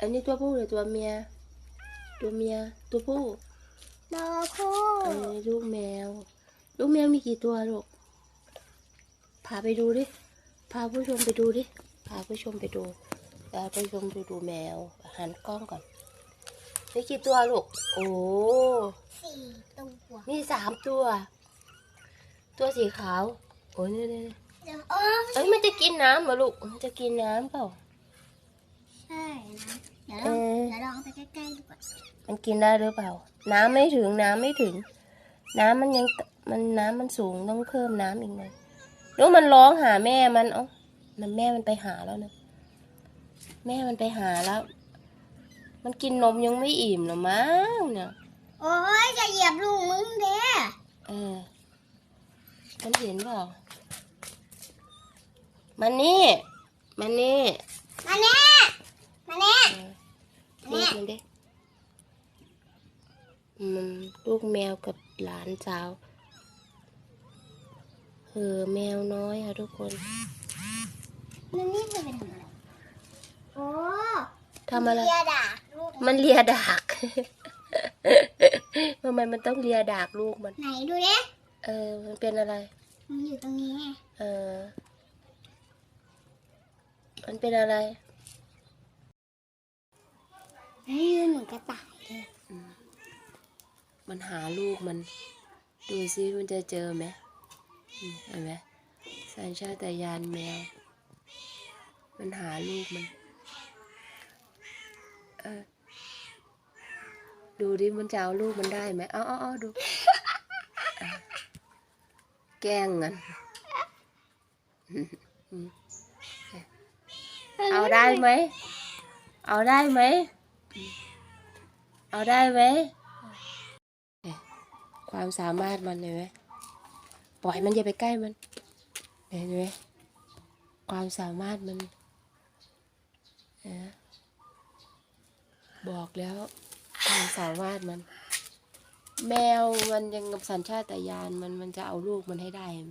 อันนี้ตัวผู้หรือตัวเมีย ตัวเมีย ตัวผู้โลคู่อันนี้ลูกแมว ลูกแมวมีกี่ตัวลูก พาไปดูดิ พาผู้ชมไปดูดิ พาผู้ชมไปดูพาผู้ชมดูดูแมว หันกล้องก่อนมีกี่ตัวลูก โอ้สี่ตัวมีสามตัว ตัวสีขาว โอ้ยนี่นี่เดี๋ยวอ๋อเอ้ยมันจะกินน้ำเหรอลูก มันจะกินน้ำเปล่า ใช่นะเดี๋ยวลเอองอเดี๋ยวลองเอาไปใกล้ๆดูก่อนมันกินได้หรือเปล่า น้ำไม่ถึงน้ำไม่ถึง น้ำมันยังมันน้ำมันสูงต้องเพิ่มน้ำอีกหน่อยแล้วมันร้องหาแม่มันเอ้ามันแม่มันไปหาแล้วนะแม่มันไปหาแล้ว มันกินนมยังไม่อิ่มหรอมั้งเนี่ยโอ้ยจะเหยียบลูกมึงเด้เออมันเห็นเปล่ามันนี่มันนี่มาแน่มา แน่เรียกมันดิมันลูกแมวกับหลานสาวเออแมวน้อยค่ะทุกคนมันนี่จะไปทำอะไรโอ้ทำอะไรเลียดาลูกมันเลียดากทำไมมันต้องเลียดากลูกมัน ไหนดูดิเออ มันเป็นอะไร มันอยู่ตรงนี้ เออ มันเป็นอะไร เฮ้ยเหมือนกระต่ายเลยมันหาลูกมัน ดูซิมันจะเจอไหมเห็นไหมสัญชาตญาณแมว มันหาลูกมัน เออ ดูดิมันจะเอาลูกมันได้ไหมเอาเอาเอาดู แกล้งกันเอาได้ไหม เอาได้ไหม เอาได้ไหมความสามารถมันเห็นไหมปล่อยมันอย่าไปใกล้มันเห็นไหมความสามารถมันเห็นไหมบอกแล้วความสามารถมัน แมวมันยังกับสัญชาตญาณมันมันจะเอาลูกมันให้ได้ไหม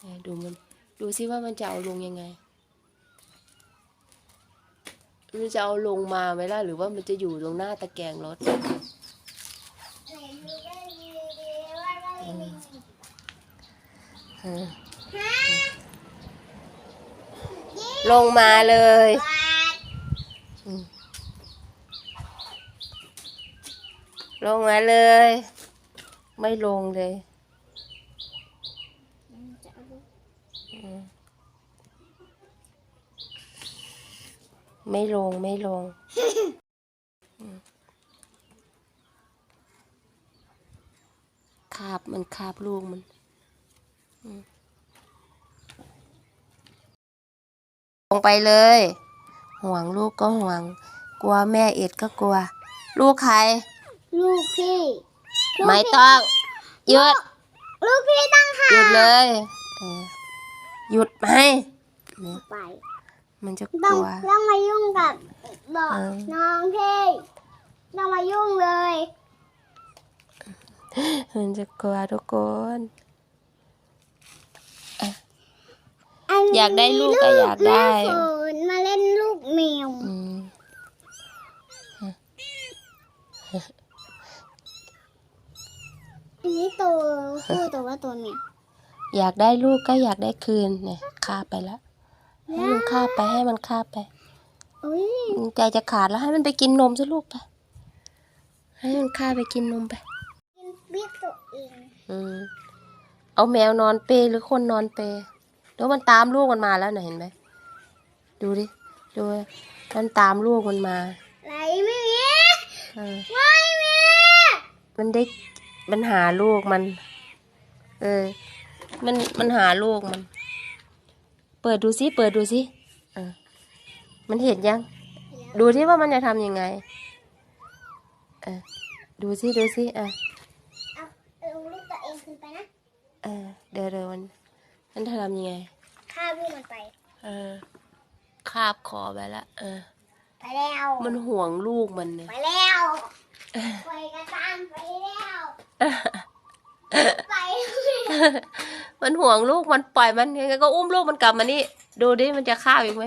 เนี่ยดูมันดูซิว่ามันจะเอาลงยังไง มันจะเอาลงมาไหมล่ะหรือว่ามันจะอยู่ตรงหน้าตะแกรงรถลงมาเลยลงมาเลย ไม่ลงเลย จะเอาลูก อืม ไม่ลงไม่ลงอืมคาบมันคาบลูกมันอืมลงไปเลย ห่วงลูกก็ห่วง กลัวแม่เอ็ดก็กลัว ลูกใคร ลูกพี่ลูกไม่พี่ต้องหยุด ลูกพี่ตั้งหาหยุดเลยเออหยุดไหมเนี่ยไป มันจะกต้องลัว ต้องมายุ่งกับบอกเออ น้องพี่ต้องมายุ่งเลย มันจะกลัวทุกคนนนี้อยากได้ลูกก็อยากได้แม่ฝนมาเล่นลูกแมวอืมอันนี้ตัวผู้ตัวว่าตัวเมียอยากได้ลูกก็อยากได้คืนเนี่ยคาบไปแล้ว ให้มันคาบไปให้มันคาบไปอุ้ยใจจะขาดแล้วให้มันไปกินนมซะลูกไป ให้มันคาบไปกินนมไป กินเบี้ยตัวเองอืมเอาแมวนอนเปรหรือคนนอนเปรแล้วมันตามลูกมันมาแล้วน่ะเห็นไหมดูดิดูมันตามลูกมันมาไหนไม่มีเออไม่มีมันได้มันหาลูกมัน เออ มันมันหาลูกมัน เปิดดูซิเปิดดูซิเออมันเห็นยัง ดูที่ว่ามันจะทำยังไงเออดูซิดูซิเออเอาเอาลูกตัวเองขึ้นไปนะเออเดี๋ยวเดี๋ยวมันมันจะทำยังไงฆ่าลูกมันไปเออคาบคอไปละเออ ไปแล้วมันห่วงลูกมันเนี่ยไปแล้วไปกระตามไปแล้วไป มันห่วงลูกมันปล่อยมันยังไงก็อุ้มลูกมันกลับมานี่ ดูดิมันจะข้าวอีกไหม